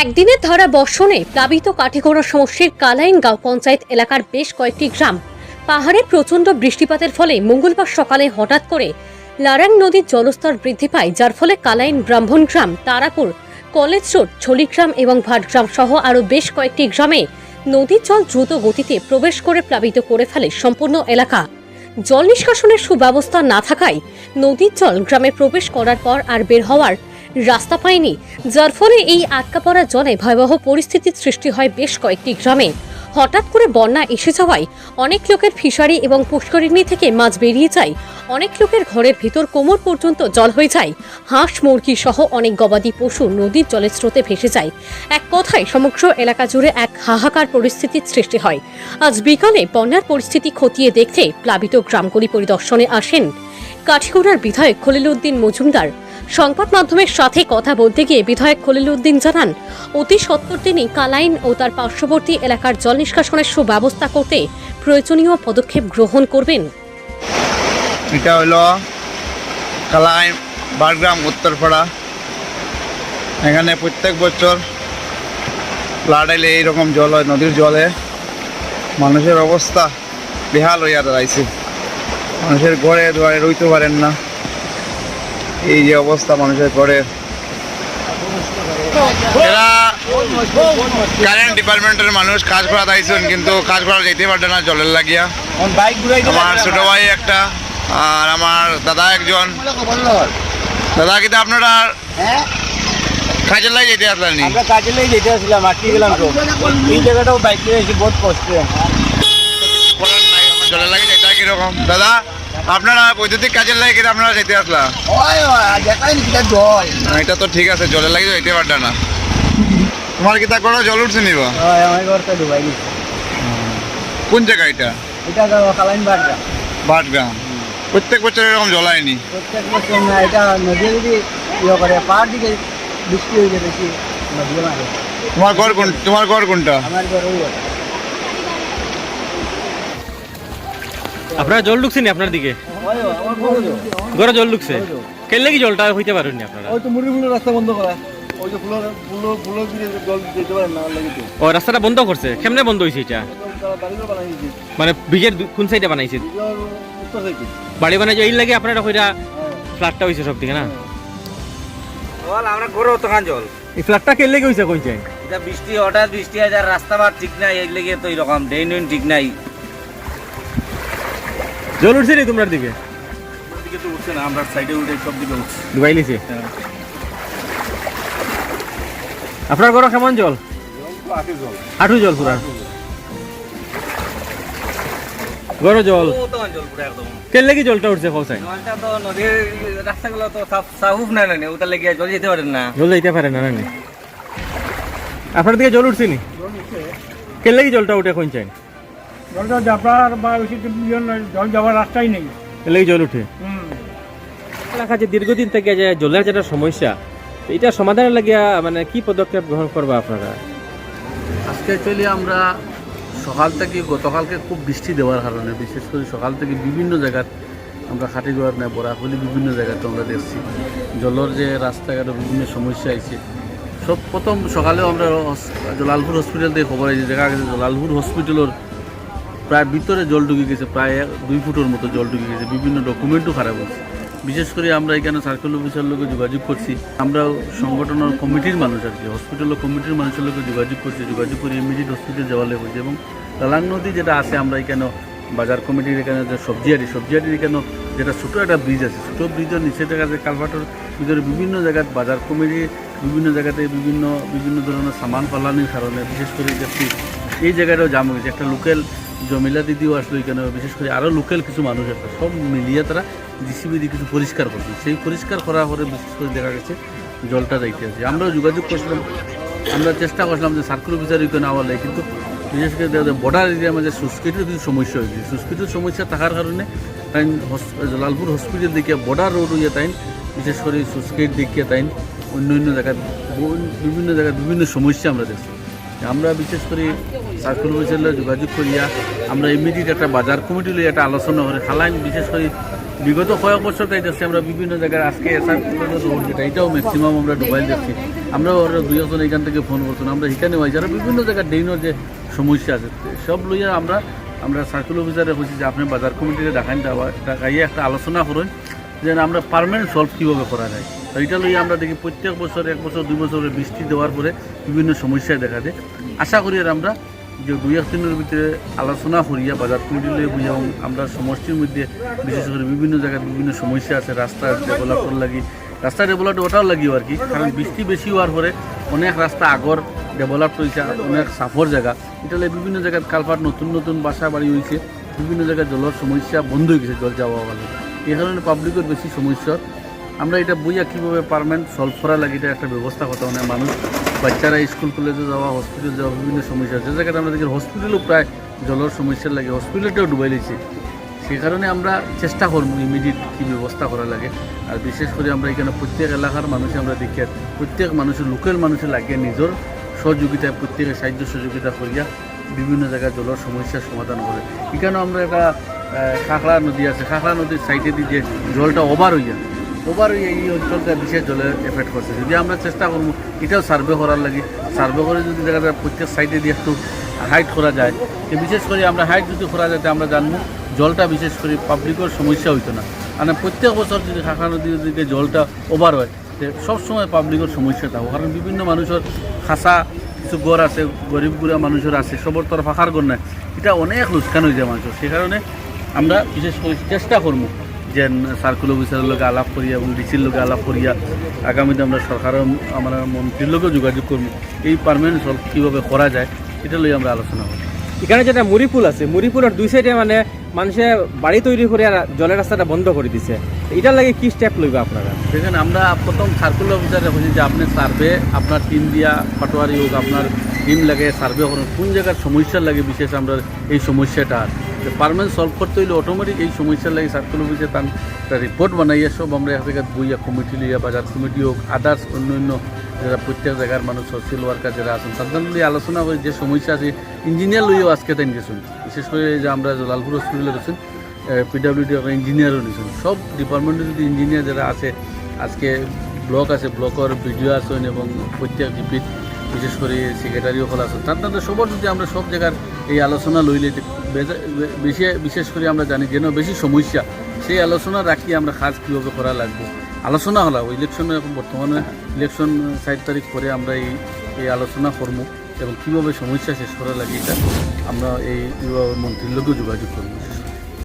একদিনের ধারা বর্ষণে প্লাবিত কাঠিগড়া সমষ্টির কালাইন গাঁও পঞ্চায়েত এলাকার বেশ কয়েকটি গ্রাম। পাহাড়ে প্রচণ্ড বৃষ্টিপাতের ফলে মঙ্গলবার সকালে হঠাৎ করে লারাং নদীর জলস্তর বৃদ্ধি পায়, যার ফলে কালাইন ব্রাহ্মণ গ্রাম, তারাপুর, কলেজ রোড ছলিগ্রাম এবং ভাটগ্রাম সহ আরও বেশ কয়েকটি গ্রামে নদীর জল দ্রুত গতিতে প্রবেশ করে প্লাবিত করে ফেলে সম্পূর্ণ এলাকা। জল নিষ্কাশনের সুব্যবস্থা না থাকায় নদীর জল গ্রামে প্রবেশ করার পর আর বের হওয়ার রাস্তা পায়নি, যার ফলে এই আটকা পড়া জলে ভয়াবহ পরিস্থিতির সৃষ্টি হয় বেশ কয়েকটি গ্রামে। হঠাৎ করে বন্যা এসে যাওয়ায় অনেক লোকের ফিশারি এবং পুষ্করিণী থেকে মাছ বেরিয়ে যায়। অনেক লোকের ঘরের ভিতর কোমর পর্যন্ত জল হয়ে যায়। হাঁস, মুরগি সহ অনেক গবাদি পশু নদীর জলের স্রোতে ভেসে যায়। এক কথায়, সমগ্র এলাকা জুড়ে এক হাহাকার পরিস্থিতির সৃষ্টি হয়। আজ বিকালে বন্যার পরিস্থিতি খতিয়ে দেখতে প্লাবিত গ্রামগুলি পরিদর্শনে আসেন। কাঠিগড়ার বিধায়ক খলিল উদ্দিন মজুমদার সংবাদ মাধ্যমের সাথে কথা বলতে গিয়ে বিধায়ক খলিল উদ্দিন জানান, অতি সত্বর তিনি কালাইন ও তার পার্শ্ববর্তী এলাকার জল নিষ্কাশনের সুব্যবস্থা করতে প্রয়োজনীয় পদক্ষেপ গ্রহণ করবেন। এটা হলো কালাই বারগ্রাম উত্তরপাড়া। এখানে প্রত্যেক বছর ফ্লাড এলে এইরকম জল হয়, নদীর জলে। মানুষের অবস্থা বেহাল হইয়া দাঁড়াইছে। মানুষের ঘরে দুয়ারে রইতে পারেন না। এই যে অবস্থা মানুষের ঘরে এরা কারেন্ট ডিপার্টমেন্টের মানুষ কাজ করা দাইছেন কিন্তু কাজ করা যেতে পারবে না জলের লাগিয়া। আমার ছোট ভাই একটা আর আমার দাদা একজন। দাদা কিন্তু আপনারা কাজের লাগে যেতে আসলেন নি? আমরা কাজে যেতে আসলাম আটকে গেলাম তো। এই জায়গাটাও বাইক নিয়ে এসে বহুত কষ্ট জলের লাগে হয় কীরকম? দাদা? আপনারা বৈদ্যুতিক কাজের লাগে কিন্তু আপনারা যেতে আসলা। দেখাই নি জল। এটা তো ঠিক আছে জলের লাগে যেতে পারবে না। তোমার কি তা করো জল উঠছে নিব কোন জায়গা এটা? এটা কালাইন বাড়টা বাটগ্রাম প্রত্যেক বছর এরকম জল প্রত্যেক বছর না এটা নদী যদি ইয়ে করে পাহাড় দিকে বৃষ্টি হয়ে যায় বেশি নদী মারে। তোমার ঘর কোন তোমার ঘর কোনটা? আমার ঘর ওই আপনারা জল ঢুকছে নি আপনার দিকে? ঘর। ঘরে জল ঢুকছে? কেন কি জলটা হইতে পারেননি আপনারা? ওই তো মুড়িগুলো রাস্তা বন্ধ করা। ওই যে ফুলো ফুলো ফুলো দিয়ে জল দিতে পারেন না লাগে ও রাস্তাটা বন্ধ করছে? কেমনে বন্ধ হয়েছে এটা? বাড়িগুলো বানাই দিয়েছি মানে ব্রিজের দু- কোন সাইডে বানাইছে? বাড়ি বানাই এই লাগে আপনারা কইরা ফ্ল্যাটটা হয়েছে সব দিকে না? জল আমরা গড়েও তখন জল। এই ফ্ল্যাটটা কেন লেগে হয়েছে কইছে এটা বৃষ্টি হঠাৎ বৃষ্টি হয় যার রাস্তা ঘাট ঠিক নাই এই লেগে তো এরকম ড্রেন ঠিক নাই। জল উঠছে নি তোমার দিকে? দিকে তো উঠছে না আমরা সাইডে উঠে সব দিকে উঠছে। ডুবাই লিছে আপনার ঘর কেমন জল? আঠু জল পুরা। ঘর জল। পুরো কেন লাগি জলটা উঠছে কৌসাই জলটা তো নদীর রাস্তাগুলো তো সাফ সাফ নাই না ওটা লেগে জল যেতে পারেন না। জল পারে না আপনার দিকে জল উঠছে নি? কেন লাগি জলটা উঠে কোন চাই? জলটা যাবার বা ওই জল যাওয়ার রাস্তাই নেই। জল উঠে। এলাকা যে দীর্ঘদিন থেকে যে জলের যেটা সমস্যা এটা সমাধানের লাগিয়া মানে কি পদক্ষেপ গ্রহণ করবা আপনারা? আজকে অ্যাকচুয়ালি আমরা সকাল থেকে গতকালকে খুব বৃষ্টি দেওয়ার কারণে বিশেষ করে সকাল থেকে বিভিন্ন জায়গাত আমরা খাটিগড় নেই বরাকলি বিভিন্ন জায়গাতে আমরা দেখছি। জলের যে রাস্তাঘাটে বিভিন্ন সমস্যা আইছে। সব প্রথম সকালেও আমরা জলালপুর হসপিটাল থেকে খবর আছে দেখা গেছে জলালপুর হসপিটালের প্রায় ভিতরে জল ঢুকে গেছে, প্রায় দুই ফুটের মতো জল ঢুকে গেছে, বিভিন্ন ডকুমেন্টও খারাপ হচ্ছে বিশেষ করে আমরা এখানে সার্কেল অফিসার লোকে যোগাযোগ করছি আমরা সংগঠনের কমিটির মানুষ আর কি হসপিটালের কমিটির মানুষের লোকে যোগাযোগ করছি, যোগাযোগ করে ইমিডিয়েট হসপিটাল যাওয়া লেগেছে এবং তালাং নদী যেটা আছে আমরা এখানে বাজার কমিটির এখানে যে সবজিয়ারি, সবজিয়ারির এখানে যেটা ছোটো একটা ব্রিজ আছে, ছোটো ব্রিজের নিচে দেখা যায় কালভার্টের ভিতরে বিভিন্ন জায়গায় বাজার কমিটি বিভিন্ন জায়গাতে বিভিন্ন বিভিন্ন ধরনের সামান পালানির কারণে, বিশেষ করে এই জায়গাটাও জাম হয়েছে একটা লোকাল জমিলা দিদিও আসলো এখানে বিশেষ করে আরও লোকাল কিছু মানুষ আছে সব মিলিয়ে তারা জিসিবি দিয়ে কিছু পরিষ্কার করছে। সেই পরিষ্কার করার পরে বিশেষ করে দেখা গেছে, জলটা যাইতে আছে। আমরাও যোগাযোগ করছিলাম, আমরা চেষ্টা করছিলাম যে সার্কুল অফিসার ওইখানে আওয়ার লাগে কিন্তু বিশেষ করে বর্ডার এরিয়ার মাঝে সুস্কিটির কিছু সমস্যা হয়েছে। সুস্কিটির সমস্যা থাকার কারণে তাই লালপুর হসপিটাল দিকে বর্ডার রোড হইয়া তাই বিশেষ করে সুস্কিট দিকে তাই অন্য অন্য জায়গায় বিভিন্ন জায়গায় বিভিন্ন সমস্যা আমরা দেখছি। আমরা বিশেষ করে সার্কুল অফিসারের যোগাযোগ করিয়া আমরা ইমিডিয়েট একটা বাজার কমিটি লইয়া একটা আলোচনা করে খালাইন, বিশেষ করে বিগত কয়েক বছর তাই দেখছি আমরা বিভিন্ন জায়গায় আজকে রোড যেটা, এটাও ম্যাক্সিমাম আমরা ডুবাইল দেখছি। আমরা ওরা দুই এখান থেকে ফোন করছেন আমরা এখানে হয়েছি আর বিভিন্ন জায়গায় ড্রেনের যে সমস্যা আছে, সব লইয়া আমরা আমরা সার্কেল অফিসারে বলছি যে আপনি বাজার কমিটিতে দেখান, দেওয়া, দেখাইয়ে একটা আলোচনা করুন যে আমরা পারমানেন্ট সলভ কীভাবে করা যায়। তো এটা লইয়া আমরা দেখি প্রত্যেক বছর, এক বছর, দুই বছরে বৃষ্টি দেওয়ার পরে বিভিন্ন সমস্যায় দেখা দেয়। আশা করি আর আমরা যে দুই এক দিনের ভিতরে আলোচনা করিয়া বাজার কমিটি লইয়া বুঝি এবং আমরা সমষ্টির মধ্যে, বিশেষ করে বিভিন্ন জায়গায় বিভিন্ন সমস্যা আছে, রাস্তা ডেভেলপর লাগি, রাস্তা ডেভেলপ ওটাও লাগিও আর কি, কারণ বৃষ্টি বেশি হওয়ার পরে অনেক রাস্তা আগর ডেভেলপ হয়েছে অনেক সাফর জায়গা, এটা বিভিন্ন জায়গায় কালপাট নতুন নতুন বাসা বাড়ি হয়েছে বিভিন্ন জায়গায় জলের সমস্যা বন্ধ হয়ে গেছে জল যাওয়া বলে এই কারণে পাবলিকের বেশি সমস্যা। আমরা এটা বইয়া কীভাবে পারমানেন্ট সলভ করা লাগে, এটা একটা ব্যবস্থা করতে মানে মানুষ বাচ্চারা স্কুল, কলেজে যাওয়া হসপিটাল যাওয়া, বিভিন্ন সমস্যা আছে। যে আমরা দেখি হসপিটালও প্রায় জলের সমস্যা লাগে। হসপিটালটাও ডুবাই দিয়েছে। সেই কারণে আমরা চেষ্টা করব ইমিডিয়েট কী ব্যবস্থা করা লাগে। আর বিশেষ করে আমরা এখানে প্রত্যেক এলাকার মানুষে আমরা দেখি প্রত্যেক মানুষের, লোকাল মানুষের লাগে নিজের সহযোগিতায় প্রত্যেকের সাহায্য সহযোগিতা করিয়া বিভিন্ন জায়গায় জলের সমস্যার সমাধান করে। এখানেও আমরা একটা খাখড়া নদী আছে। খাখড়া নদীর সাইডে দিয়ে জলটা ওভার হইয়া ওভার এই অঞ্চলটা বিশেষ জলে এফেক্ট করছে। যদি আমরা চেষ্টা করব, এটাও সার্ভে করার লাগে। সার্ভে করে যদি জায়গাটা প্রত্যেক সাইডে দিয়ে একটু হাইট করা যায়, তো বিশেষ করে আমরা হাইট যদি করা যায় আমরা জানব জলটা বিশেষ করে পাবলিকের সমস্যা হইতো না। মানে প্রত্যেক বছর যদি খাখা নদীর দিকে জলটা ওভার হয় সবসময় পাবলিকের সমস্যা থাকবে। কারণ বিভিন্ন মানুষের খাসা, কিছু গড় আছে, গরিব গুড়া মানুষের আছে, সবর তরফ ফাঁকার গড় নাই। এটা অনেক লোকসান হয়ে যায় মানুষের। সে কারণে আমরা বিশেষ করে চেষ্টা করব যে সার্কুল অফিসারের লোক আলাপ করিয়া এবং ডিসির লোকে আলাপ করিয়া আগামীতে আমরা সরকারের আমরা মন্ত্রীর লোকেও যোগাযোগ করব। এই পারমানেন্ট সলভ কীভাবে করা যায় এটা লই আমরা আলোচনা করব। এখানে যেটা মুড়িপুল আছে মুড়িপুলের দুই সাইডে মানে মানুষে বাড়ি তৈরি করে আর জলের রাস্তাটা বন্ধ করে দিছে। এটার লাগে কি স্টেপ লইবে আপনারা? সেখানে আমরা প্রথম সার্কুল অফিসারে বলছি যে আপনি সার্ভে আপনার টিম দিয়া পাটোয়ারি হোক আপনার টিম লাগে সার্ভে করুন। কোন জায়গার সমস্যা লাগে বিশেষ আমরা এই সমস্যাটা পারমানেন্ট সলভ করতে হইলে অটোমেটিক এই সমস্যার লাগে সার্কুল অফিসে তার একটা রিপোর্ট বানাইয়া সব আমরা জায়গায় বইয়া কমিটি লইয়া, বাজার কমিটি হোক আদার্স অন্য অন্য যারা প্রত্যেক জায়গার মানুষ সোশ্যাল ওয়ার্কার যারা আছেন, তাদের লইয়া আলোচনা করে যে সমস্যা আছে ইঞ্জিনিয়ার লইয়াও আজকে তাই গেছেন বিশেষ করে যে আমরা লালপুর হসপিটালে গেছেন পিডাব্লিউডি ইঞ্জিনিয়ারও নিয়েছেন। সব ডিপার্টমেন্টের যদি ইঞ্জিনিয়ার যারা আছে, আজকে ব্লক আছে ব্লকের বিডিও আছেন এবং প্রত্যেক জিপির বিশেষ করে সেক্রেটারিও খোলা আছেন, তার সবার যদি আমরা সব জায়গার এই আলোচনা লইলে বেশি বিশেষ করে আমরা জানি যেন বেশি সমস্যা। সেই আলোচনা রাখি আমরা কাজ কীভাবে করা লাগবে। আলোচনা হলো ইলেকশন এখন বর্তমানে ইলেকশন সাত তারিখ পরে আমরা এই এই আলোচনা করব এবং কীভাবে সমস্যা শেষ করা লাগে এটা আমরা এই মন্ত্রীর লোকেও যোগাযোগ করব।